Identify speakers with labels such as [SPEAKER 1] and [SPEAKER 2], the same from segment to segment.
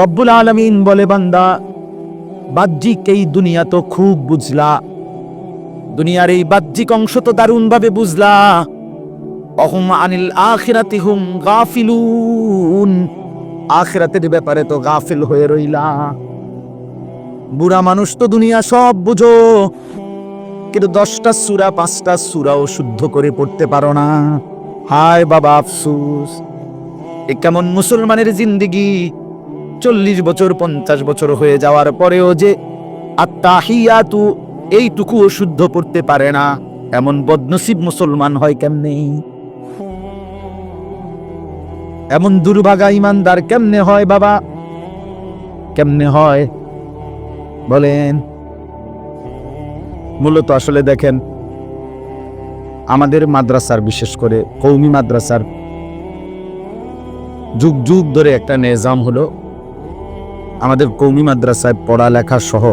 [SPEAKER 1] রব্বুল আলমিন বলে, বান্দা, বাহ্যিক এই দুনিয়া তো খুব বুঝলা। দুনিয়ার এই বাহ্যিক অংশ তো দারুণভাবে বুঝলা। অহম আনিল আখিরাতি হুম গাফিলুন। আখিরাতের ব্যাপারে তো গাফিল হয়ে রইলা। বুড়া মানুষ তো দুনিয়া সব বুঝো, কিন্তু দশটা সুরা, পাঁচটা সুরাও শুদ্ধ করে পড়তে পারো না। হায় বাবা আফসুস। এ কেমন মুসলমানের জিন্দিগি? চল্লিশ বছর, পঞ্চাশ বছর হয়ে যাওয়ার পরেও যে আত্মাহিয়াতু এইটুকুও শুদ্ধ পড়তে পারে না, এমন বদনসিব মুসলমান হয় কেমনে? এমন দুর্ভাগা ইমানদার কেমনে হয় বাবা? কেমনে হয়? বলেন। মূলত আসলে দেখেন, আমাদের মাদ্রাসার, বিশেষ করে কৌমি মাদ্রাসার যুগ যুগ ধরে একটা নিজাম হলো। আমাদের কৌমি মাদ্রাসায় পড়ালেখা সহ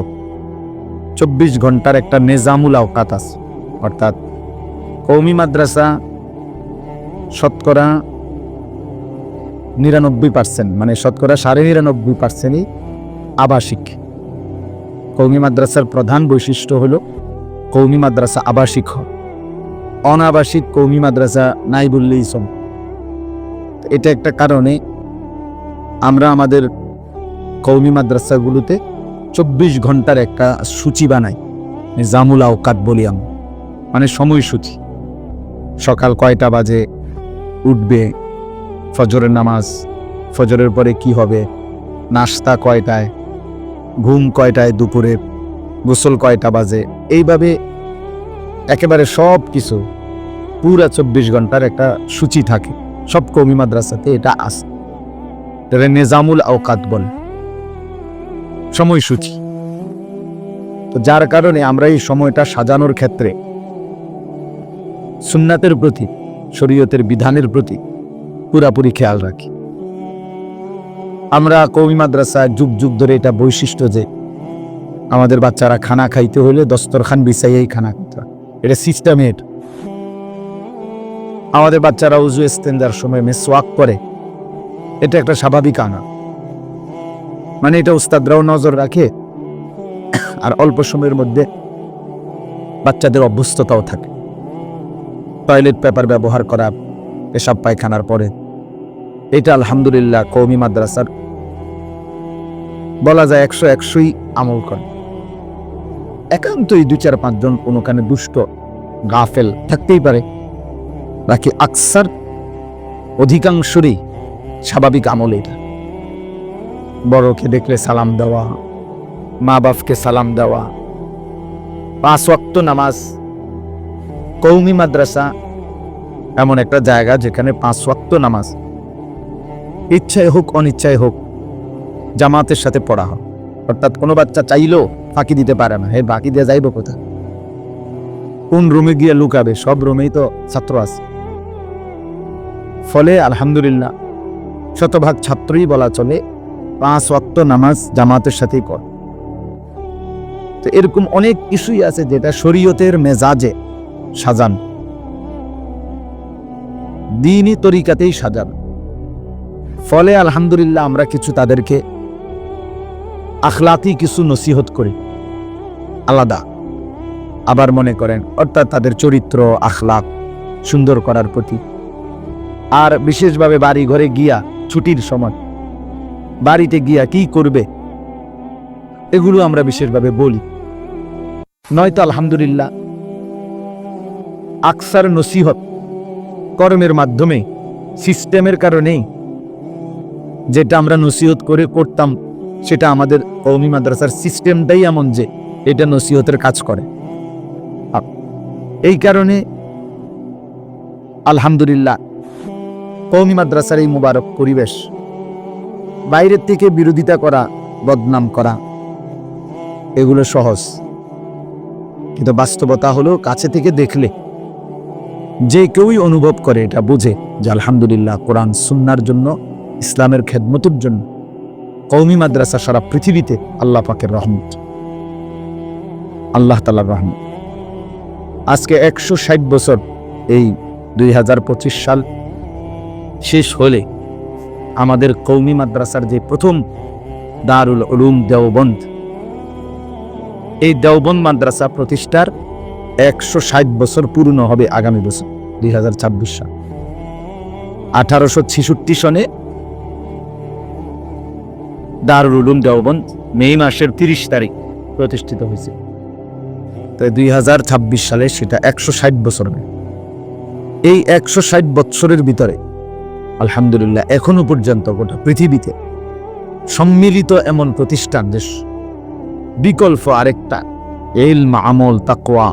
[SPEAKER 1] চব্বিশ ঘণ্টার একটা নিজামুল আওকাত আছে। অর্থাৎ কৌমি মাদ্রাসা শতকরা নিরানব্বই পার্সেন্ট মানে শতকরা সাড়ে নিরানব্বই পার্সেন্টই আবাসিক। কৌমি মাদ্রাসার প্রধান বৈশিষ্ট্য হলো কৌমি মাদ্রাসা আবাসিক অনাবাসিক কৌমি মাদ্রাসা নাই বললেই সব এটা একটা কারণে আমরা আমাদের কৌমি মাদ্রাসাগুলোতে চব্বিশ ঘণ্টার একটা সূচি বানাই। জামুল আওকাত বলি আমি মানে সময়সূচি। সকাল কয়টা বাজে, উঠবে, ফজরের নামাজ, ফজরের পরে কি হবে, নাস্তা কয়টায়, ঘুম কয়টায় দুপুরে, গোসল কয়টা বাজে, এইভাবে একেবারে সব কিছু পুরা চব্বিশ ঘণ্টার একটা সূচি থাকে। সব কৌমি মাদ্রাসাতে এটা আছে। এটা নিজামুল আওকাত বলে। সময়সূচি। তো যার কারণে আমরা এই সময়টা সাজানোর ক্ষেত্রে সুন্নাতের প্রতি, শরীয়তের বিধানের প্রতি পুরাপুরি খেয়াল রাখি। আমরা কৌমি মাদ্রাসায় যুগ যুগ ধরে এটা বৈশিষ্ট্য যে আমাদের বাচ্চারা খানা খাইতে হলে দস্তরখান বিছাইয়েই খানা খেতে। এটা সিস্টেমের আমাদের বাচ্চারা উজু ইস্তেন্দার সময় মেসওয়াক করে। এটা একটা স্বাভাবিক আনা মানে এটা উস্তাদরাও নজর রাখে। আর অল্প সময়ের মধ্যে বাচ্চাদের অভ্যস্ততাও থাকে। টয়লেট পেপার ব্যবহার করা, পেশাব পায়খানার পরে। এটা আলহামদুলিল্লাহ কৌমি মাদ্রাসার বলা যায় একশো একশোই আমল করে। একান্তই দু চার পাঁচজন কোনোখানে দুষ্ট গাফেল থাকতেই পারে। বাকি আকসার অধিকাংশরই স্বাভাবিক আমল এটা বড়কে দেখলে সালাম দেওয়া মা বাপকে সালাম দেওয়া, পাঁচ ওয়াক্ত নামাজ, কৌমি মাদ্রাসা, এমন একটা জায়গা যেখানে পাঁচ ওয়াক্ত নামাজ। ইচ্ছায় হোক অনিচ্ছায় হোক, জামাতের সাথে পড়া হয় অর্থাৎ কোনো বাচ্চা চাইলেও ফাঁকি দিতে পারে না। হে, বাকি দিয়ে যাইব কোথা কোন রুমে গিয়ে লুকাবে? সব রুমেই তো ছাত্র আছে। ফলে আলহামদুলিল্লাহ, শতভাগ ছাত্রই বলা চলে, পাঁচ ওয়াক্ত নামাজ জামাতের সাথেই পড়ে তো এরকম অনেক কিছুই আছে যেটা শরীয়তের মেজাজে সাজান। দিনই তরিকাতেই সাজান। ফলে আলহামদুলিল্লাহ আমরা কিছু তাদেরকে আখলাতি কিছু নসিহত করি। আলাদা। আবার মনে করেন, অর্থাৎ তাদের চরিত্র, আখলাক সুন্দর করার প্রতি আর বিশেষভাবে বাড়ি ঘরে গিয়া ছুটির সময়। বাড়িতে গিয়া কি করবে? এগুলো আমরা বিশেষভাবে বলি। নয়তো আলহামদুলিল্লাহ, আকসার নসিহত কর্মের মাধ্যমে, সিস্টেমের কারণেই যেটা আমরা নসিহত করে করতাম, সেটা আমাদের কৌমি মাদ্রাসার সিস্টেমটাই এমন যে এটা নসিহতের কাজ করে। এই কারণে আলহামদুলিল্লাহ কৌমি মাদ্রাসার এই মুবারক পরিবেশ। বাইরের থেকে বিরোধিতা করা, বদনাম করা, এগুলো সহজ। কিন্তু বাস্তবতা হলো কাছে থেকে দেখলে। যে কেউই অনুভব করে এটা বুঝে যে আলহামদুলিল্লাহ কোরআন সুন্নার জন্য, ইসলামের খেদমতের জন্য কৌমি মাদ্রাসা সারা পৃথিবীতে আল্লাহ পাকের রহমত। আল্লাহ তালার রহমত। আজকে একশো ষাট বছর এই দুই হাজার পঁচিশ সাল শেষ হলে আমাদের কৌমি মাদ্রাসার যে প্রথম দারুল উলুম দেওবন্দ, এই দেওবন্দ মাদ্রাসা প্রতিষ্ঠার একশো ষাট বছর পূর্ণ হবে আগামী বছর, দুই হাজার ছাব্বিশ সাল। আঠারোশো ছেষট্টি সনে দারুল উলুম দেওবন্দ মে মাসের তিরিশ তারিখ প্রতিষ্ঠিত হয়েছে। তাই দুই হাজার ছাব্বিশ সালে সেটা একশো ষাট বছর এই একশো ষাট বৎসরের ভিতরে আলহামদুলিল্লাহ, এখনও পর্যন্ত গোটা পৃথিবীতে সম্মিলিত এমন প্রতিষ্ঠান দেশ বিকল্প আরেকটা এলম আমল তাকোয়া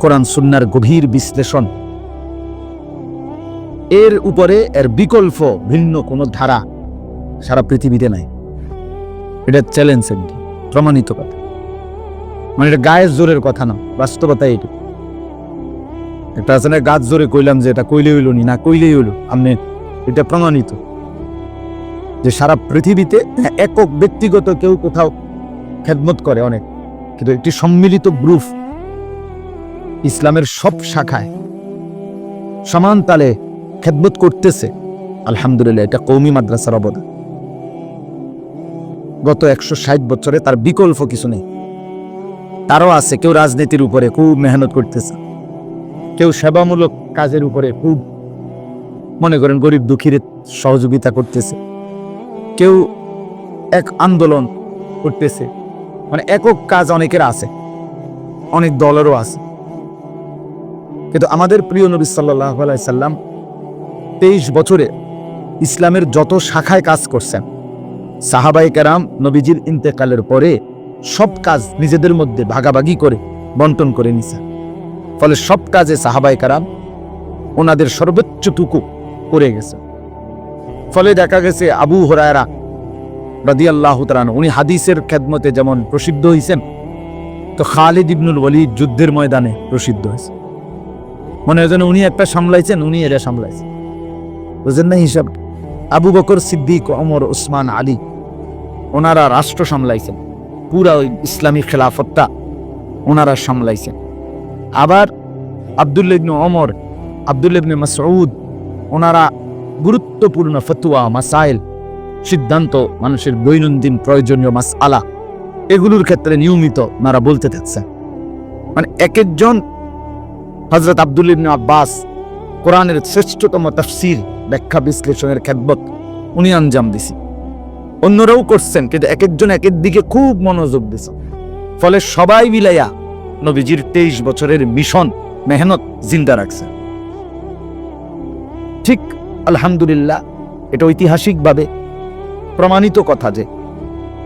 [SPEAKER 1] কোরআন, সুন্নার গভীর বিশ্লেষণ। এর উপরে এর বিকল্প ভিন্ন কোনো ধারা সারা পৃথিবীতে নাই। এটা চ্যালেঞ্জ একটি, প্রমাণিত কথা। মানে এটা গায়ের জোরের কথা না বাস্তবতা এইটু একটা আছে না, গাছ জোরে কইলাম যে এটা কইলে হইল নি কইলেই হইল, আপনি এটা প্রমাণিত। যে সারা পৃথিবীতে একক ব্যক্তিগত কেউ কোথাও খেদমত করে অনেক, কিন্তু একটি সম্মিলিত গ্রুপ ইসলামের সব শাখায় সমান তালে খেদমত করতেছে। আলহামদুলিল্লাহ, এটা কৌমি মাদ্রাসার অবদান। গত একশো ষাট বছরে তার বিকল্প কিছু নেই। তারও আছে, কেউ রাজনীতির উপরে খুব মেহনত করতেছে। কেউ সেবামূলক কাজের উপরে খুব, মনে করেন, গরিব দুঃখীর সহযোগিতা করতেছে। কেউ এক আন্দোলন করতেছে। মানে একক কাজ অনেকের আছে। অনেক দলেরও আছে। কিন্তু আমাদের প্রিয় নবী সাল্লাহ সাল্লাম তেইশ বছরে ইসলামের যত শাখায় কাজ করছেন সাহাবাই কারাম, নবীজির ইন্তেকালের পরে সব কাজ নিজেদের মধ্যে ভাগাভাগি করে বন্টন করে নিছে ফলে সব কাজে সাহাবাই কারাম ওনাদের সর্বোচ্চটুকু করে গেছে। ফলে দেখা গেছে আবু হরায়রা রাদি আল্লাহ তালান উনি হাদিসের খেদমতে যেমন প্রসিদ্ধ হয়েছেন তো খালিদ ইবনুল ওয়ালিদ যুদ্ধের ময়দানে প্রসিদ্ধ হয়েছে মনে হয় যেন উনি একটা সামলাইছেন, উনি এরা সামলাইছেন বুঝলেন না হিসাব, আবু বকর সিদ্দিক অমর ওসমান, আলী, ওনারা রাষ্ট্র সামলাইছেন। পুরা ওই ইসলামী খেলাফতটা ওনারা সামলাইছেন। আবার আবদুল্লিবনে অমর আবদুল্লিবনে মাসউদ, ওনারা গুরুত্বপূর্ণ ফতুয়া, মাসাইল, সিদ্ধান্ত, মানুষের দৈনন্দিন প্রয়োজনীয় মাস আলা এগুলোর ক্ষেত্রে নিয়মিত ওনারা বলতে থাকছেন মানে এক একজন হজরত আবদুল্লিবনে আব্বাস, কোরআনের শ্রেষ্ঠতম তফসির ব্যাখ্যা বিশ্লেষণের খেদবত উনি আঞ্জাম দিছি। অন্যরাও করছেন, কিন্তু এক একজন এক দিকে খুব মনোযোগ দিছে। ফলে সবাই মিলাইয়া নবীজির তেইশ বছরের মিশন মেহনত জিন্দা রাখছে। ঠিক, আলহামদুলিল্লাহ, এটা ঐতিহাসিকভাবে প্রমাণিত কথা যে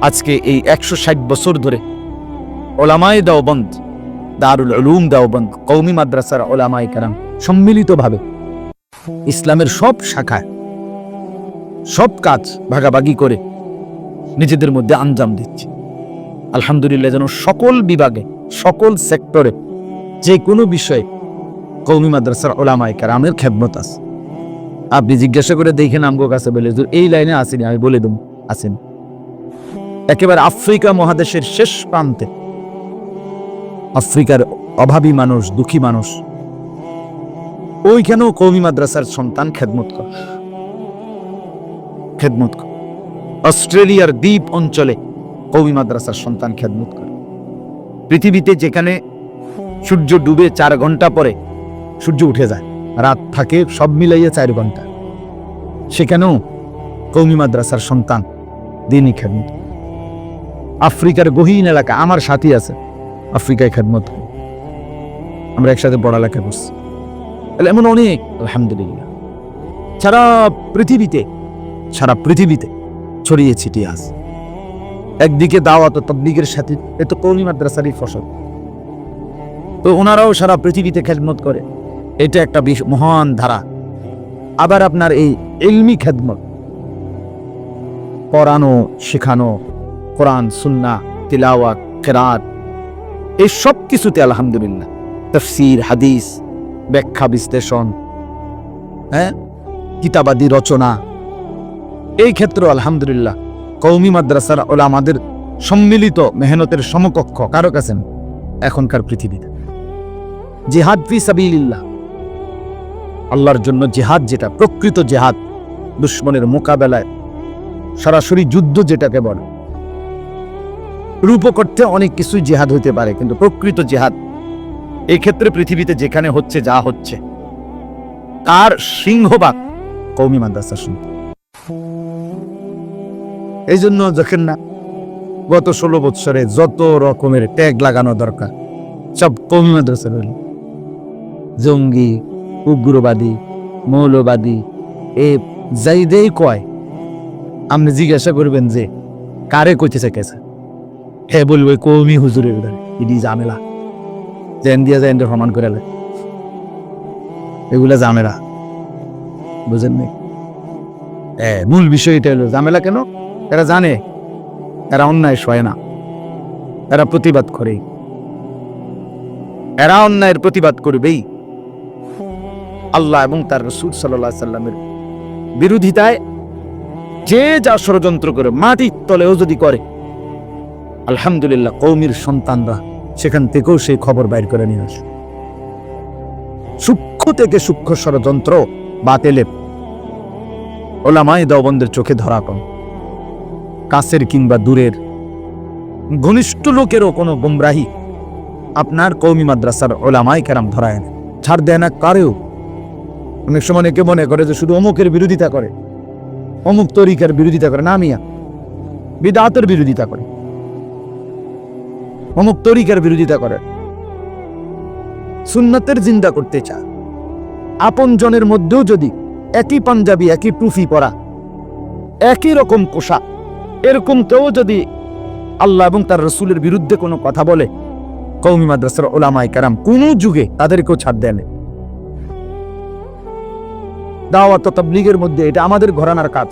[SPEAKER 1] আজকে এই একশো ষাট বছর ধরে ওলামায় দেওবন্দ, দারুল উলুম দেওবন্দ কৌমি মাদ্রাসার ওলামাই কারাম সম্মিলিতভাবে ইসলামের সব শাখায় সব কাজ ভাগাভাগি করে নিজেদের মধ্যে আঞ্জাম দিচ্ছে। আলহামদুলিল্লাহ যেন সকল বিভাগে সকল সেক্টরে যে কোনো বিষয়ে কৌমি মাদ্রাসার ওলামাই কারামের খেদমত আছে। আপনি জিজ্ঞাসা করে দেখেন আমগো কাছে বলে এই লাইনে আসেনি, আমি বলে দেব, আসেন। একেবারে আফ্রিকা মহাদেশের শেষ প্রান্তে আফ্রিকার অভাবী মানুষ, দুঃখী মানুষ, ওইখানেও কৌমি মাদ্রাসার সন্তান খেদমত খেদমত অস্ট্রেলিয়ার দ্বীপ অঞ্চলে কৌমি মাদ্রাসার সন্তান খেদমত করে। পৃথিবীতে যেখানে সূর্য ডুবে চার ঘণ্টা পরে সূর্য উঠে যায়, রাত থাকে, সব মিলাইয়া চার ঘণ্টা। সেখানেও কৌমি মাদ্রাসার সন্তান, দিনই খেদমত। আফ্রিকার গহীন এলাকা, আমার সাথী আছে, আফ্রিকায় খেদমত। আমরা একসাথে পড়ালেখা করছি। তাহলে এমন অনেক, আলহামদুলিল্লাহ। সারা পৃথিবীতে সারা পৃথিবীতে ছড়িয়ে ছিটিয়ে আছে। একদিকে দাওয়াত ও তবলিগের সাথে, এ তো কৌমি মাদ্রাসারই ফসল। তো ওনারাও সারা পৃথিবীতে খেদমত করে। এটা একটা মহান ধারা। আবার আপনার এই ইলমি খেদমত। পড়ানো, শেখানো, কোরআন, সুন্না, তিলাওয়াত, কেরাত, এই সব কিছুতে আলহামদুলিল্লাহ। তফসির, হাদিস, ব্যাখ্যা, বিশ্লেষণ হ্যাঁ কিতাবাদি রচনা, এই ক্ষেত্রে আলহামদুলিল্লাহ। কৌমি মাদ্রাসার ওলা আমাদের সম্মিলিত মেহনতের সমকক্ষ কারও কাছে এখনকার পৃথিবীতে। জিহাদ ফি সাবিলিল্লাহ। আল্লাহর জন্য জিহাদ যেটা প্রকৃত জিহাদ, দুশ্মনের মোকাবেলায় সরাসরি যুদ্ধ যেটাকে বলে। রূপক অর্থে অনেক কিছুই জেহাদ হইতে পারে, কিন্তু প্রকৃত জেহাদ এই ক্ষেত্রে পৃথিবীতে যেখানে হচ্ছে, যা হচ্ছে তার সিংহবাগ কৌমি মাদ্রাসা শুনতে এই জন্য দেখেন না, গত ষোলো বৎসরে যত রকমের ট্যাগ লাগানো দরকার, সব কৌমি মাদ্রাসা রইল। জঙ্গি, উগ্রবাদী, মৌলবাদী, এ যাই যাইদেই কয়, আপনি জিজ্ঞাসা করবেন যে, কারে কইতেছে কেছে হে বলবে কৌমি হুজুরের উদাহরণ ইডি ঝামেলা জেন দিয়া জেন সমান করে এগুলা জামেলা। বুঝেন নি এ, মূল বিষয় এটা হলো ঝামেলা কেন? এরা জানে, এরা অন্যায় সয় না। এরা প্রতিবাদ করে। এরা অন্যায়ের প্রতিবাদ করবেই। আল্লাহ এবং তার রসুল সাল্লাহ সাল্লামের বিরোধিতায় যে যা ষড়যন্ত্র করে, মাটির তলেও যদি করে, আলহামদুলিল্লাহ কৌমির সন্তানরা সেখান থেকেও সেই খবর বাইর করে নিয়ে আসে। সূক্ষ্ম থেকে সূক্ষ্ম ষড়যন্ত্র বাতেলে ওলামাই দেওবন্দের চোখে ধরা কম কাছের কিংবা দূরের। ঘনিষ্ঠ লোকেরও কোনো গুমরাহি আপনার কৌমি মাদ্রাসার ওলামাই কেরাম ধরায় না। ছাড় দেয় না কারেও। অনেক সময় অনেকে মনে করে যে শুধু অমুকের বিরোধিতা করে। অমুক তরিকার বিরোধিতা করে। না মিয়া, বিদাতের বিরোধিতা করে। অমুক তরিকার বিরোধিতা করে। সুন্নতের জিন্দা করতে চা আপন জনের মধ্যেও যদি একই পাঞ্জাবি, একই টুফি পরা, একই রকম পোশাক এরকম কেউ যদি আল্লাহ এবং তার রসুলের বিরুদ্ধে কোনো কথা বলে কৌমি মাদ্রাসার ওলামাই কারাম, কোনো যুগে তাদেরকেও ছাড় দেন দাওয়াত তাবলীগের মধ্যে এটা আমাদের ঘরানার কাজ।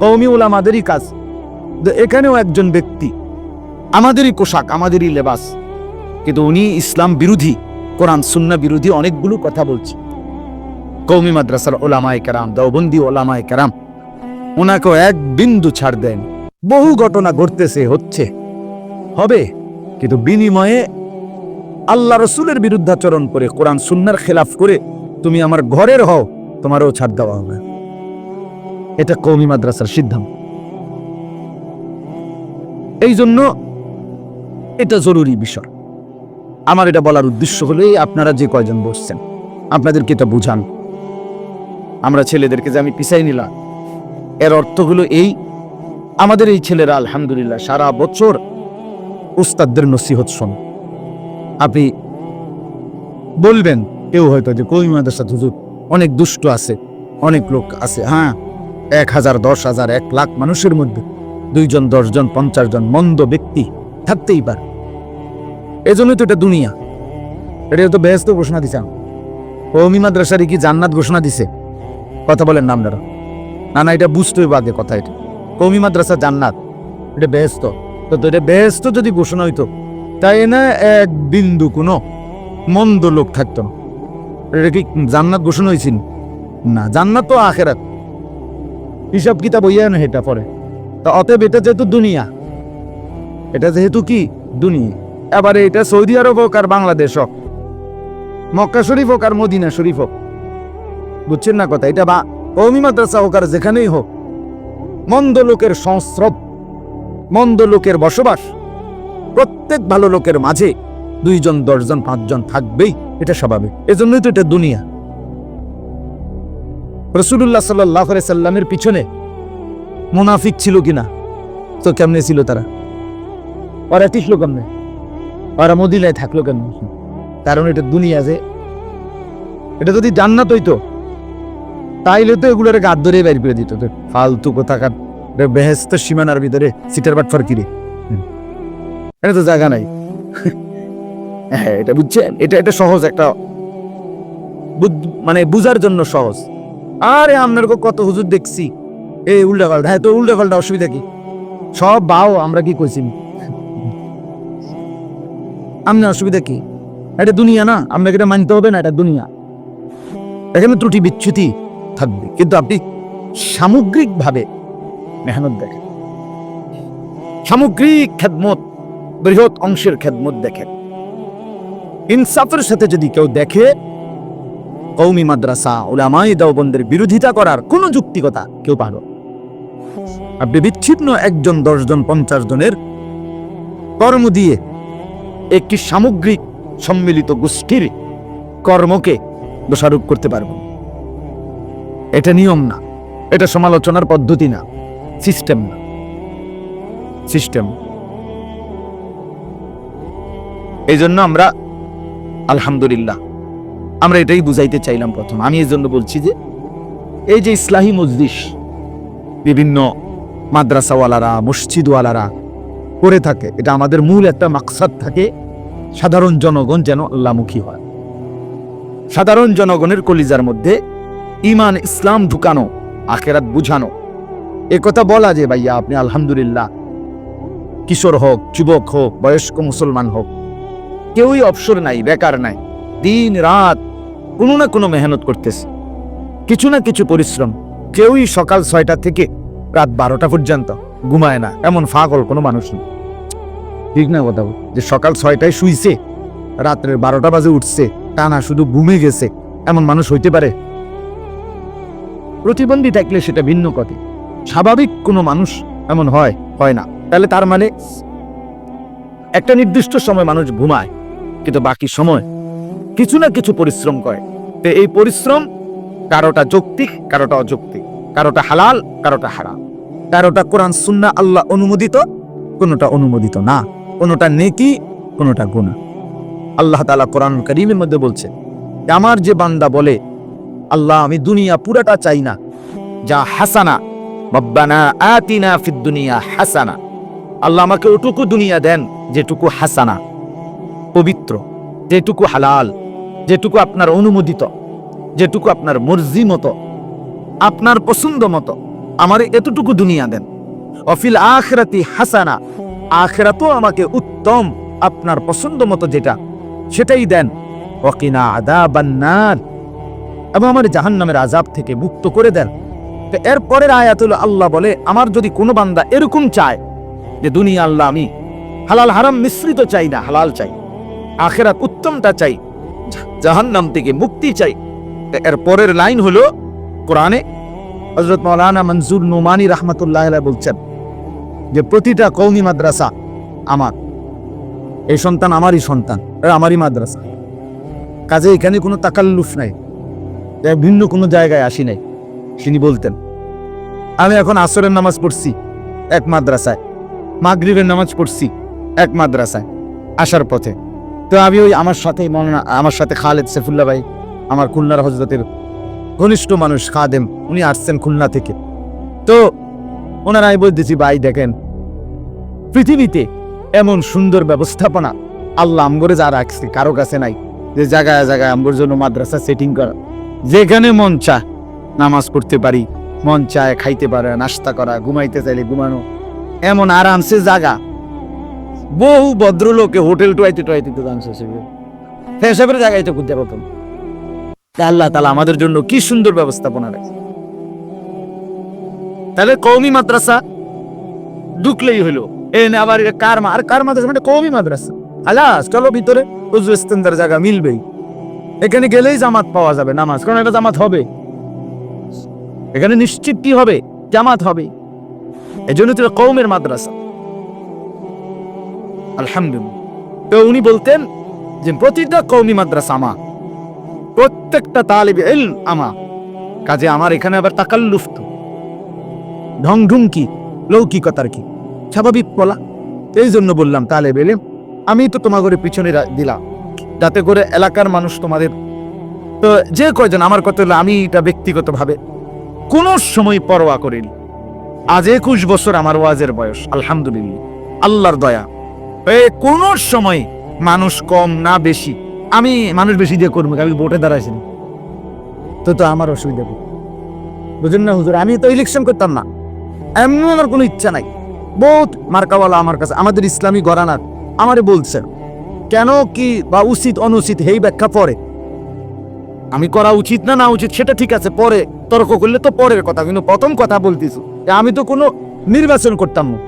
[SPEAKER 1] কৌমি ওলামাদেরই কাজ। এখানেও একজন ব্যক্তি, আমাদেরই পোশাক, আমাদেরই লেবাস, কিন্তু উনি ইসলাম বিরোধী, কোরআন সুন্না বিরোধী অনেকগুলো কথা বলছে। কৌমি মাদ্রাসার ওলামায় কারাম, দেওবন্দি ওলামায় কারাম ওনাকেও এক বিন্দু ছাড় দেন। বহু ঘটনা ঘটতেছে, হচ্ছে। হবে, কিন্তু বিনিময়ে আল্লাহ রসুলের বিরুদ্ধাচরণ করে, কোরআন সুন্নার খেলাফ করে তুমি আমার ঘরের হও, তোমারও ছাড় দেওয়া হবে। এটা কৌমি মাদ্রাসার সিদ্ধান্ত। এই জন্য এটা জরুরি বিষয়। আমার এটা বলার উদ্দেশ্য হলেই আপনারা যে কয়জন বসছেন, আপনাদেরকে এটা বুঝান। আমরা ছেলেদেরকে যে আমি পিছাই নিলাম এর অর্থ হলো এই, আমাদের এই ছেলেরা, আলহামদুলিল্লাহ, সারা বছর উস্তাদদের নসিহত শোন। আপনি বলবেন, কেউ হয়তো যে, কই মাদ্রাসা, হুজুর, অনেক দুষ্ট আছে, অনেক লোক আছে হ্যাঁ এক হাজার, দশ হাজার, এক লাখ মানুষের মধ্যে দুইজন, দশজন, পঞ্চাশ জন মন্দ ব্যক্তি থাকতেই পারে। এজন্যই তো এটা দুনিয়া। এটা তো ব্যস্ত ঘোষণা দিছে। কৌমি মাদ্রাসারই কি জান্নাত ঘোষণা দিছে? কথা বলেন নাম আপনারা। না না, এটা বুঝতে হইব আগে কথা এটা। কৌমি মাদ্রাসা জান্নাত। এটা বেহস্ত তো এটা বেহস্ত যদি ঘোষণা হইতো, তাই না এক বিন্দু কোনো মন্দ লোক থাকতো না। এটা কি জান্নাত ঘোষণা হয়েছিল না, জান্নাত তো আখেরাত। হিসাব কিতাব হইয়া না এটা পরে। তা অতএব এটা যেহেতু দুনিয়া, এটা যেহেতু কি? দুনিয়া। এবারে এটা সৌদি আরব হোক আর বাংলাদেশ হোক, মক্কা শরীফ হোক আর মদিনা শরীফ হোক। বুঝছেন না কথা? এটা বা কৌমি মাদ্রাসা হোক আর যেখানেই হোক, মন্দ লোকের সংস্রব, মন্দ লোকের বসবাস, প্রত্যেক ভালো লোকের মাঝে দুইজন, দশজন, পাঁচজন থাকবেই, এটা স্বাভাবিক। এজন্যই তো এটা দুনিয়া। রসুল্লাহ সাল্লাহ সাল্লামের পিছনে মুনাফিক ছিল কিনা? তো কেমনে ছিল তারা? ওরা টিকলো কেমনে? ওরা মদিনায় থাকল কেন কারণ এটা দুনিয়া যে। এটা যদি জান্নাত হইতো তাইলে তো এগুলোর গাদ ধরে বের করে দিত। ফালতু কোথাকার। বেহেস্ত সীমানার ভিতরে সিটার বাট ফরকিরে এটা তো জায়গা নাই। হ্যাঁ এটা বুঝছেন? এটা এটা সহজ একটা মানে বুঝার জন্য সহজ। আরে আপনার কত হুজুর দেখছি। এই উল্টা পাল্টা। হ্যাঁ তো উল্টা পাল্টা, অসুবিধা কি? সব বাও, আমরা কি কইছি? আপনার অসুবিধা কি? এটা দুনিয়া না? আপনাকে এটা মানতে হবে না, এটা দুনিয়া। এখানে ত্রুটি বিচ্যুতি থাকবে কিন্তু আপনি সামগ্রিকভাবে মেহনত দেখেন। সামগ্রিক খেদমত, বৃহৎ অংশের খেদমত দেখেন। ইনসাফের সাথে যদি কেউ দেখে কৌমি মাদ্রাসা ওলামাই দেওবন্দের বিরোধিতা করার কোনো যুক্তিকতা কেউ পারো আপনি বিচ্ছিন্ন একজন, দশজন, পঞ্চাশ জনের কর্ম দিয়ে একটি সামগ্রিক সম্মিলিত গোষ্ঠীর কর্মকে দোষারোপ করতে পারব এটা নিয়ম না। এটা সমালোচনার পদ্ধতি না। সিস্টেম না। সিস্টেম। এই জন্য আমরা, আলহামদুলিল্লাহ, আমরা এটাই বুঝাইতে চাইলাম প্রথম। আমি এই জন্য বলছি যে, এই যে ইসলাহী মজলিস, বিভিন্ন মাদ্রাসাওয়ালারা, মসজিদওয়ালারা করে থাকে, এটা আমাদের মূল একটা মাকসাদ থাকে, সাধারণ জনগণ যেন আল্লামুখী হয়। সাধারণ জনগণের কলিজার মধ্যে ইমান ইসলাম ঢুকানো, আখেরাত বুঝানো। কথা বলা যে, ভাইয়া, আপনি আলহামদুলিল্লাহ। কিশোর হোক, যুবক হোক, বয়স্ক মুসলমান হোক, কেউই অবসর নাই, বেকার নাই, দিন, রাত কোনো না কোনো মেহনত করতেছে। কিছু না কিছু পরিশ্রম, কেউই সকাল ছয়টা থেকে রাত বারোটা পর্যন্ত ঘুমায় না, এমন ফাগল কোনো মানুষ নেই ঠিক না কথা? যে সকাল ছয়টায় শুইছে, রাত্রের বারোটা বাজে উঠছে, টানা শুধু ঘুমে গেছে, এমন মানুষ হইতে পারে? প্রতিবন্ধী থাকলে সেটা ভিন্ন কথা। স্বাভাবিক কোনো মানুষ এমন হয় হয় না। তাহলে তার মানে একটা নির্দিষ্ট সময় মানুষ ঘুমায়, কিন্তু বাকি সময় কিছু না কিছু পরিশ্রম করে। তো এই পরিশ্রম কারোটা যৌক্তিক, কারোটা অযৌক্তিক। কারোটা হালাল, কারোটা হারাম। কারোটা কোরআন, সুন্না, আল্লাহ অনুমোদিত, কোনোটা অনুমোদিত না। কোনোটা নেকি, কোনোটা গুণা আল্লাহ তাআলা কোরআন করিমের মধ্যে বলছে আমার যে বান্দা বলে আল্লাহ, আমি দুনিয়া পুরাটা চাই না। যা হাসানা, রব্বানা আতিনা ফিদ দুনিয়া হাসানা। আল্লাহ আমাকে ওটুকু দুনিয়া দেন, যেটুকু হাসানা। পবিত্র, যেটুকু হালাল, যেটুকু আপনার অনুমোদিত, যেটুকু আপনার মর্জি মতো, আপনার পছন্দ মতো, আমার এতটুকু দুনিয়া দেন। অফিল আখরাতি হাসানা, আখরাতও আমাকে উত্তম, আপনার পছন্দ মতো যেটা, সেটাই দেন। ওকিনা আদা বান্নার এবং আমার জাহান্নামের আজাব থেকে মুক্ত করে দেন। তো এর পরের আয়াতুল আল্লাহ বলে, আমার যদি কোনো বান্দা এরকম চায় যে দুনিয়া আল্লাহ আমি, হালাল হারাম মিশ্রিত চাই না, হালাল চাই, আখেরাত উত্তমটা চাই, জাহান্নাম থেকে মুক্তি চাই। এর পরের লাইন হলো কোরআনে হজরত মৌলানা মনজুর নোমানি রহমতুল্লাহ বলছেন যে, প্রতিটা কৌমি মাদ্রাসা আমার, এই সন্তান আমারই সন্তান আমারই মাদ্রাসা। কাজে এখানে কোনো তাকাল্লুফ নাই। ভিন্ন কোনো জায়গায় আসি নাই, তিনি বলতেন। আমি এখন আসরের নামাজ পড়ছি এক মাদ্রাসায়, মাগরিবের নামাজ পড়ছি এক মাদ্রাসায়, আসার পথে। তো আমি ওই আমার সাথে মৌলানা, আমার সাথে খালেদ সেফুল্লাহ ভাই, আমার খুলনার হজরতের ঘনিষ্ঠ মানুষ খাদেম, উনি আসছেন খুলনা থেকে। তো ওনারাই বলতেছি ভাই, দেখেন, পৃথিবীতে এমন সুন্দর ব্যবস্থাপনা আল্লাহ আমগরে যা রাখছে, কারও কাছে নাই। যে জায়গায় জায়গায় আমগর জন্য মাদ্রাসা সেটিং করা। যেখানে মন চা নামাজ পড়তে পারি, মন চায় খাইতে পারে, নাস্তা করা, ঘুমাইতে চাইলে ঘুমানো। এমন আরামসে জাগা। বহু ভদ্রলোকে হোটেল টুয়াইতে টুয়াইতে তো হিসাবের জায়গায় তো করতে পারতাম আল্লাহ তালা আমাদের জন্য কি সুন্দর ব্যবস্থাপনা রাখছে। তাহলে কৌমি মাদ্রাসা ঢুকলেই হলো। এ আবার কার আর কার মাদ্রাসা মানে কৌমি মাদ্রাসা। আলাস চলো ভিতরে। উজু ইস্তেন্দার জায়গা মিলবেই। এখানে গেলেই জামাত পাওয়া যাবে, নামাজ। কারণ এটা জামাত হবে। এখানে নিশ্চিত কি হবে? জামাত হবে। এই জন্য তো কৌমের মাদ্রাসা। আলহামদুলিল্লাহ। তো উনি বলতেন যে, প্রতিটা কৌমি মাদ্রাসা আমা। প্রত্যেকটা তালিব এল আমা। কাজে আমার এখানে আবার তাকাল্লুফ তো। ঢংঢুম কি? লৌকিকতার কি? স্বাভাবিক বলা? এই জন্য বললাম, তালেব এলেম আমি তো তোমার করে পিছনে দিলাম। যাতে করে এলাকার মানুষ তোমাদের তো যে কয়জন, আমার কথা হলো আমি এটা ব্যক্তিগতভাবে কোনো সময় পরোয়া করিনি। আজ একুশ বছর আমার ওয়াজের বয়স, আলহামদুলিল্লাহ। আল্লাহর দয়া। এ কোনো সময় মানুষ কম না বেশি। আমি মানুষ বেশি দিয়ে করব, আমি ভোটে দাঁড়াইছি। তো তো আমার অসুবিধা কি? বুঝুন না হুজুর, আমি তো ইলেকশন করতাম না। এমন আমার কোনো ইচ্ছা নাই। বহুত মার্কাওয়ালা আমার কাছে, আমাদের ইসলামী গরানার আমারে বলছেন কেন কি বা উচিত, অনুচিত হেই ব্যাখ্যা পরে? আমি করা উচিত না না উচিত সেটা ঠিক আছে, পরে তর্ক করলে তো পরের কথা, কিন্তু প্রথম কথা বলতেছি আমি তো কোনো নির্বাচন করতাম না।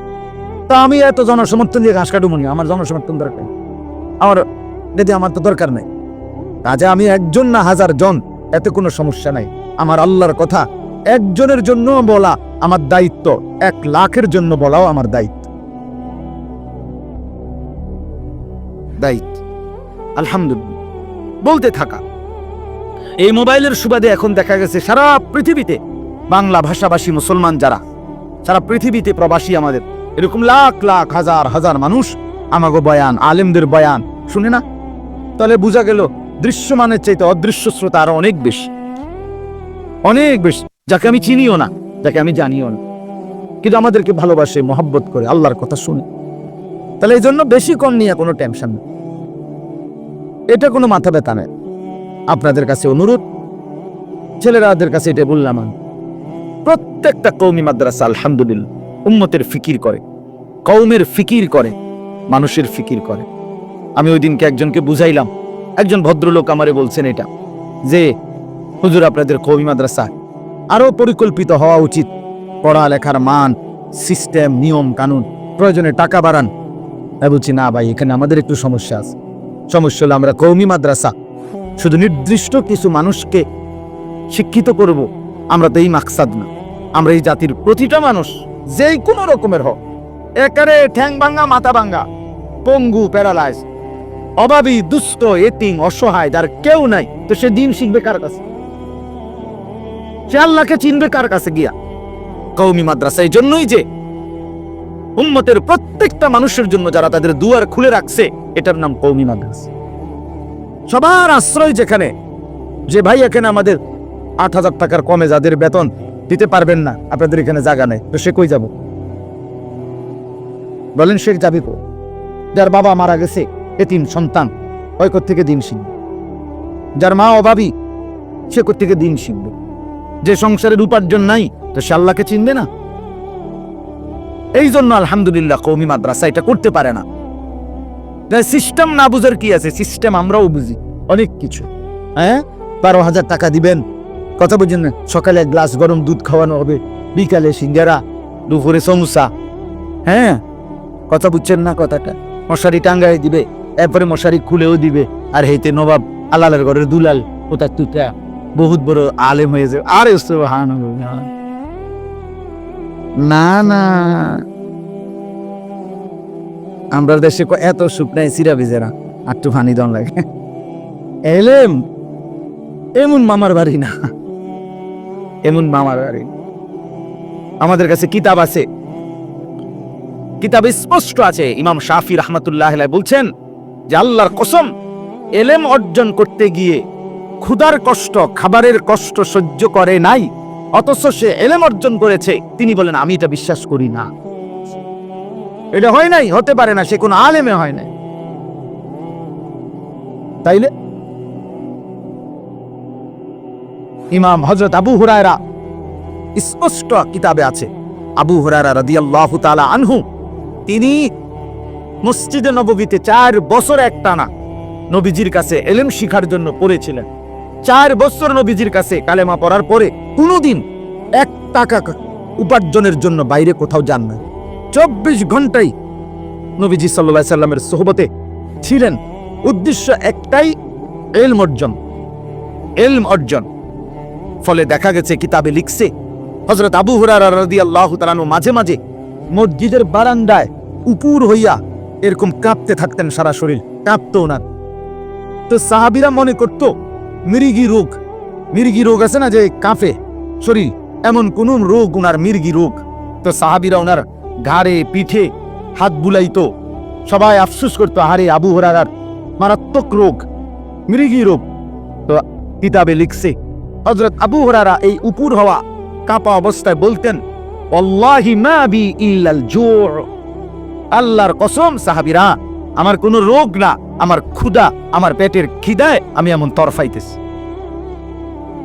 [SPEAKER 1] তা আমি এত জনসমর্থন দিয়ে ঘাস কাটুমনি আমার জনসমর্থন দরকার। আমার, যদি আমার তো দরকার নেই। কাজে আমি একজন না হাজার জন, এতে কোনো সমস্যা নাই। আমার আল্লাহর কথা, একজনের জন্য বলা আমার দায়িত্ব, এক লাখের জন্য বলাও আমার দায়িত্ব। দায়িত্ব। আলহামদুলিল্লাহ। বলতে থাকা। এই মোবাইলের সুবাদে এখন দেখা গেছে সারা পৃথিবীতে বাংলা ভাষাভাষী মুসলমান যারা, সারা পৃথিবীতে প্রবাসী আমাদের, এরকম লাখ লাখ হাজার হাজার মানুষ আমাগো বয়ান, আলেমদের বয়ান, শুনে না? তাহলে বোঝা গেল দৃশ্যমানের চাইতে অদৃশ্য শ্রোতা আরও অনেক বেশি। অনেক বেশি, যাকে আমি চিনিও না, যাকে আমি জানিও না। কিন্তু আমাদেরকে ভালোবাসে, মহব্বত করে, আল্লাহর কথা শুনে। তাহলে এই জন্য বেশি কম নিয়ে কোনো টেনশন নেই। এটা কোনো মাথা ব্যথা নেই। আপনাদের কাছে অনুরোধ, ছেলেরাদের কাছে এটা বললাম প্রত্যেকটা কৌমি মাদ্রাসা আলহামদুলিল্লাহ উম্মতের ফিকির করে কৌমের ফিকির করে, মানুষের ফিকির করে। আমি ওই দিনকে একজনকে বুঝাইলাম, একজন ভদ্রলোক আমারে বলছেন এটা, যে, হুজুর, আপনাদের কৌমি মাদ্রাসা আরও পরিকল্পিত হওয়া উচিত। পড়ালেখার মান, সিস্টেম, নিয়ম, কানুন, প্রয়োজনে টাকা বাড়ান। আমি বলছি, না ভাই, এখানে আমাদের একটু সমস্যা আছে। সমস্যা হলো আমরা কৌমি মাদ্রাসা। শুধু নির্দিষ্ট কিছু মানুষকে শিক্ষিত করব, আমরা তো এই মাকসাদ না। আমরা এই জাতির প্রতিটা মানুষ, যেই কোনো রকমের হোক একারে ঠ্যাং ভাঙ্গা মাথা ভাঙ্গা পঙ্গু, প্যারালাইজ, অভাবী, দুস্থ, এতিম, অসহায়, যার কেউ নাই, তো সে দিন শিখবে কার কাছে? সে আল্লাহকে চিনবে কার কাছে গিয়া? কৌমি মাদ্রাসা, এই জন্যই যে উম্মতের প্রত্যেকটা মানুষের জন্য যারা তাদের দুয়ার খুলে রাখছে, এটার নাম কৌমি মাদ্রাসা। সবার আশ্রয় যেখানে, যে ভাই এখানে আমাদের আট হাজার টাকার কমে যাদের বেতন, দিতে পারবেন না, আপনাদের এখানে জায়গা নেই, তো সে কই যাব? বলেন সে যাবি কো যার বাবা মারা গেছে, এতিম সন্তান, ওই থেকে দিন শিখবে? যার মা অভাবী, সে থেকে দিন শিখবে? যে সংসারের উপার্জন নাই, তো সে আল্লাহকে চিনবে না? এই জন্য আলহামদুলিল্লাহ কৌমি মাদ্রাসা এটা করতে পারে না। সিস্টেম না বুঝার কি আছে? সিস্টেম আমরাও বুঝি, অনেক কিছু। হ্যাঁ? বারো হাজার টাকা দিবেন, কথা বুঝেন না? সকালে এক গ্লাস গরম দুধ খাওয়ানো হবে, বিকালে সিঙ্গারা, দুপুরে সমুসা। হ্যাঁ? কথা বুঝছেন না কথাটা? মশারি টাঙ্গাই দিবে, এরপরে মশারি খুলেও দিবে, আর হেতে নবাব আলালের ঘরের দুলাল, ওটা তুটা বহুত বড় আলেম হয়ে যাবে। আরে সুবহান না না। আমরা দেশে এত সুখ নাই সিরা বিজেরা একটু ফানি দন লাগে। এলেম, এমন মামার বাড়ি না। এমন মামার বাড়ি। আমাদের কাছে কিতাব আছে। কিতাবে স্পষ্ট আছে, ইমাম শাফি রহমতুল্লাহ বলছেন যে আল্লাহর কসম, এলেম অর্জন করতে গিয়ে ক্ষুধার কষ্ট, খাবারের কষ্ট সহ্য করে নাই। অথচ সে এলেম অর্জন করেছে। তিনি বলেন, আমি এটা বিশ্বাস করি না। এটা হয় নাই, হতে পারে না, সে কোনো আলেমে হয় নাই। তাইলে? ইমাম হজরত আবু হুরায়রা স্পষ্ট কিতাবে আছে। আবু হুরায়রা রাদিয়াল্লাহু তাআলা আনহু, তিনি মসজিদে নববীতে চার বছর একটানা নবীজির কাছে এলেম শিখার জন্য পড়েছিলেন। চার বছর নবীজির কাছে কালেমা পড়ার পরে কোনোদিন এক টাকা উপার্জনের জন্য বাইরে কোথাও যান না চব্বিশ ঘন্টাই নবীজি সাল্লাহ সাল্লামের সোহবতে ছিলেন। উদ্দেশ্য একটাই, এলম অর্জন। এলম অর্জন। ফলে দেখা গেছে, কিতাবে লিখছে হজরত আবু হুরারা আল্লাহ তালানু মাঝে মাঝে মসজিদের বারান্দায় উপুর হইয়া এরকম কাঁপতে থাকতেন সারা শরীর, কাঁপতো ওনার তো সাহাবিরা মনে করত মিরিগি রোগ। মির্গি রোগ আছে না যে কাঁপে? শরীর এমন কোন রোগ ওনার মির্গি রোগ। তো সাহাবিরা ওনার ঘাড়ে, পিঠে হাত বুলাইতো। সবাই আফসুস করতো, আহারে, আবু হরার মারাত্মক রোগ মৃগী রোগ। তো কিতাবে লিখছে হজরত আবু হরারা এই উপুর হওয়া কাঁপা অবস্থায় বলতেন আল্লাহর কসম, সাহাবিরা, আমার কোনো রোগ না। আমার ক্ষুধা আমার পেটের খিদায় আমি এমন তরফাইতেছি।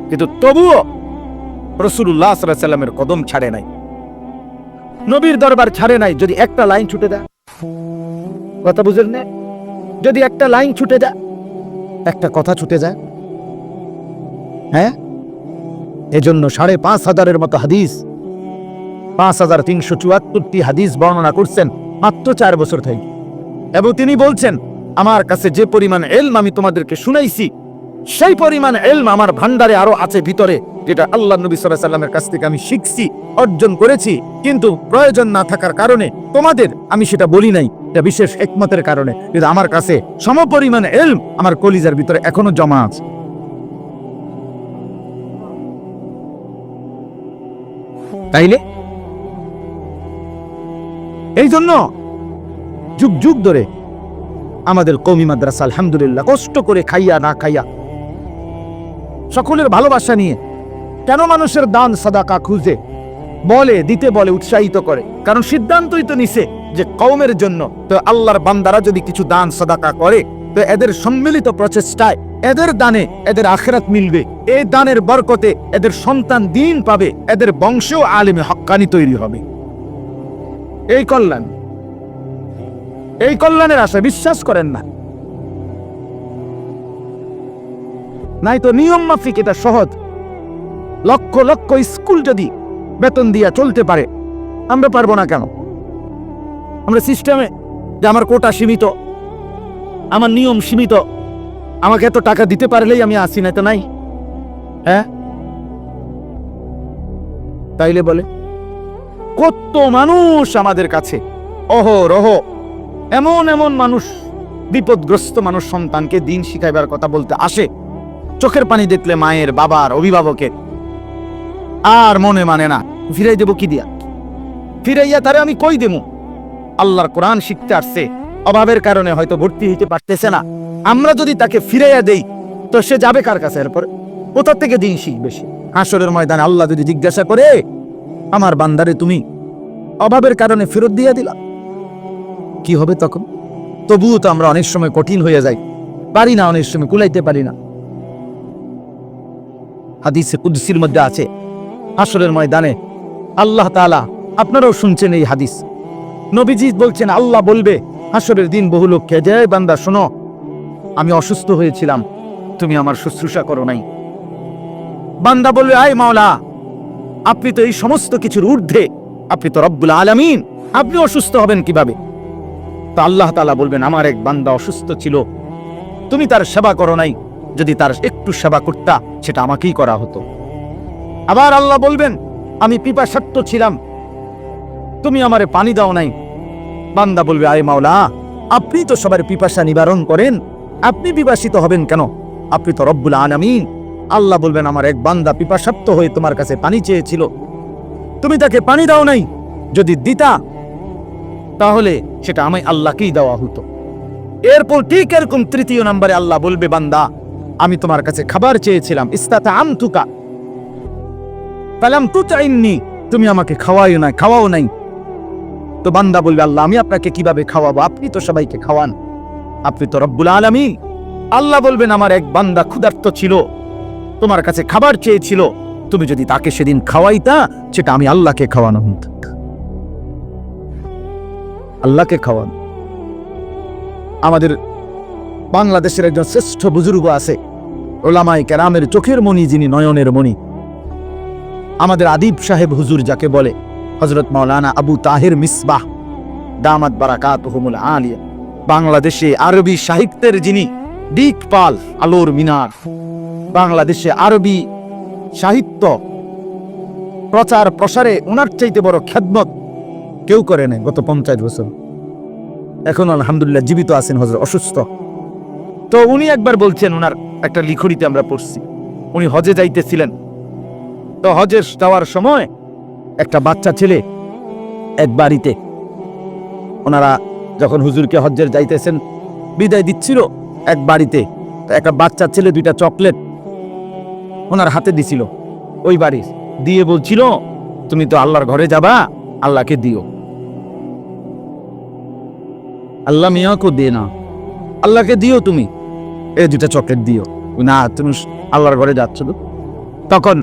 [SPEAKER 1] কিন্তু তবুও রসুল্লাহ সাল্লামের কদম ছাড়ে নাই। নবীর দরবার ছাড়ে নাই যদি একটা লাইন ছুটে দেয়। কথা বুঝেন না? যদি একটা লাইন ছুটে যায় একটা কথা ছুটে যায়। হ্যাঁ? এজন্য সাড়ে পাঁচ হাজারের মতো হাদিস, পাঁচ হাজার তিনশো চুয়াত্তরটি হাদিস বর্ণনা করছেন মাত্র চার বছর থেকে। এবং তিনি বলছেন আমার কাছে যে পরিমাণ এলম আমি তোমাদেরকে শুনাইছি, সেই পরিমাণ এলম আমার ভান্ডারে আরও আছে ভিতরে, যেটা আল্লাহ নবী সাল্লাহ সাল্লামের কাছ থেকে আমি শিখছি, অর্জন করেছি। কিন্তু প্রয়োজন না থাকার কারণে তোমাদের আমি সেটা বলি নাই, এটা বিশেষ একমতের কারণে। কিন্তু আমার কাছে সমপরিমাণ এলম আমার কলিজার ভিতরে এখনও জমা আছে। তাইলে? এই জন্য যুগ যুগ ধরে আমাদের কৌমি মাদ্রাসা, আলহামদুলিল্লাহ, কষ্ট করে খাইয়া না খাইয়া। সকলের ভালোবাসা নিয়ে কেন মানুষের দান, সাদাকা খুঁজে? বলে, দিতে বলে, উৎসাহিত করে। কারণ সিদ্ধান্তই তো নিছে যে কৌমের জন্য। তো আল্লাহর বান্দারা যদি কিছু দান, সাদাকা করে, তো এদের সম্মিলিত প্রচেষ্টায় এদের দানে এদের আখেরাত মিলবে। এই দানের বরকতে এদের সন্তান দিন পাবে, এদের বংশেও আলেমে হক্কানি তৈরি হবে। এই কল্যাণ এই কল্যাণের আশা বিশ্বাস করেন না। নাই তো নিয়ম মাফিক এটা সহজ। লক্ষ লক্ষ স্কুল যদি বেতন দিয়া চলতে পারে, আমরা পারব না কেন? আমরা সিস্টেমে যে আমার কোটা সীমিত, আমার নিয়ম সীমিত, আমাকে এত টাকা দিতে পারলেই আমি আসি না তো নাই? হ্যাঁ? তাইলে বলে, কত মানুষ আমাদের কাছে অহরহ এমন এমন মানুষ, বিপদগ্রস্ত মানুষ সন্তানকে দিন শিখাইবার কথা বলতে আসে। চোখের পানি দেখলে মায়ের, বাবার, অভিভাবকের। আর মনে মানে না, ফিরাই দেব কি দিয়া? ফিরাইয়া তারে আমি কই দেবো? আল্লাহর কোরআন শিখতে আসছে, অভাবের কারণে হয়তো ভর্তি হইতে পারতেছে না। আমরা যদি তাকে ফিরাইয়া দেই, তো সে যাবে কার কাছে এরপর? কোথা থেকে দিন শিখবে সে? হাসরের ময়দানে আল্লাহ যদি জিজ্ঞাসা করে, আমার বান্দারে তুমি অভাবের কারণে ফেরত দিয়া দিলা? কি হবে তখন? তবুও তো আমরা অনেক সময় কঠিন হয়ে যাই। পারি না, অনেক সময় কুলাইতে পারি না। হাদিসে কুদ্সির মধ্যে আছে হাসরের ময়দানে আল্লাহ তাআলা আপনারাও শুনছেন এই হাদিস। নবীজি বলছেন, আল্লাহ বলবে হাসরের দিন বহু লোককে, যে বান্দা, শোনো, আমি অসুস্থ হয়েছিলাম, তুমি আমার শুশ্রূষা করো নাই। বান্দা বলবে, আয় মাওলা, আপনি তো এই সমস্ত কিছুর ঊর্ধ্বে, আপনি তো রব্বুল আলামিন, আপনি অসুস্থ হবেন কীভাবে? তা আল্লাহ তালা বলবেন, আমার এক বান্দা অসুস্থ ছিল। তুমি তার সেবা করো নাই। যদি তার একটু সেবা করতা, সেটা আমাকেই করা হতো। আবার আল্লাহ বলবেন, আমি পিপাসার্থ ছিলাম। তুমি আমারে পানি দাও নাই। বান্দা বলবে আয় মাওলা, আপনি তো সবার পিপাসা নিবারণ করেন। আপনি পিপাসিত হবেন কেন? আপনি তো রব্বুল আলামিন। আল্লাহ বলবেন, আমার এক বান্দা পিপাসার্থ হয়ে তোমার কাছে পানি চেয়েছিল। তুমি তাকে পানি দাও নাই। যদি দিতা তাহলে সেটা আমি আল্লাহকেই দেওয়া হতো। এরপর ঠিক এরকম তৃতীয় নম্বরে আল্লাহ বলবে, বান্দা, আমি তোমার কাছে খাবার চেয়েছিলাম ইস্তাতা আমতুকা পালাম তুতাইননি তুমি আমাকে খাওয়াইও না খাওয়াও নাই। তো বান্দা বলবে, আল্লাহ, আমি আপনাকে কীভাবে খাওয়াবো? আপনি তো সবাইকে খাওয়ান। আপনি তো রব্বুল আলামিন। আল্লাহ বলবেন, আমার এক বান্দা ক্ষুধার্ত ছিল, তোমার কাছে খাবার চেয়েছিল, তুমি যদি তাকে সেদিন খাওয়াইতা, সেটা আমি আল্লাহকে খাওয়ানো হতো। আল্লাহকে খাওয়ানো। আমাদের বাংলাদেশের একজন শ্রেষ্ঠ বুজুর্গ আছে ওলামাই কেরামের চোখের মণি যিনি নয়নের মণি। আমাদের আদিব সাহেব হুজুর যাকে বলে হজরত মাওলানা আবু তাহির মিসবাহ, দামাত বারাকাত হুমুল আলিয়া। বাংলাদেশে আরবি সাহিত্যের যিনি দিক পাল, আলোর মিনার। বাংলাদেশে আরবি সাহিত্য প্রচার প্রসারে ওনার চাইতে বড় খ্যাদমত কেউ করে নাই গত পঞ্চায়েত বছর। এখন আলহামদুলিল্লাহ জীবিত আছেন হজরত অসুস্থ। তো উনি একবার বলছেন, ওনার একটা লিখনিতে আমরা পড়ছি। উনি হজে যাইতেছিলেন। তো হজে যাওয়ার সময় একটা বাচ্চা ছেলে এক বাড়িতে ওনারা যখন হুজুরকে হজ্জের যাইতেছেন, বিদায় দিচ্ছিল এক বাড়িতে। তো একটা বাচ্চা ছেলে, দুইটা চকলেট ওনার হাতে দিছিল। ওই বাড়ি দিয়ে বলছিল, তুমি তো আল্লাহর ঘরে যাবা, আল্লাহকে দিও। আল্লাহ মিয়াকে দিয়ে না। আল্লাহকে দিও তুমি। এই দুটা চকলেট দিও। না, তুমি আল্লাহর ঘরে যাচ্ছ তো? তখন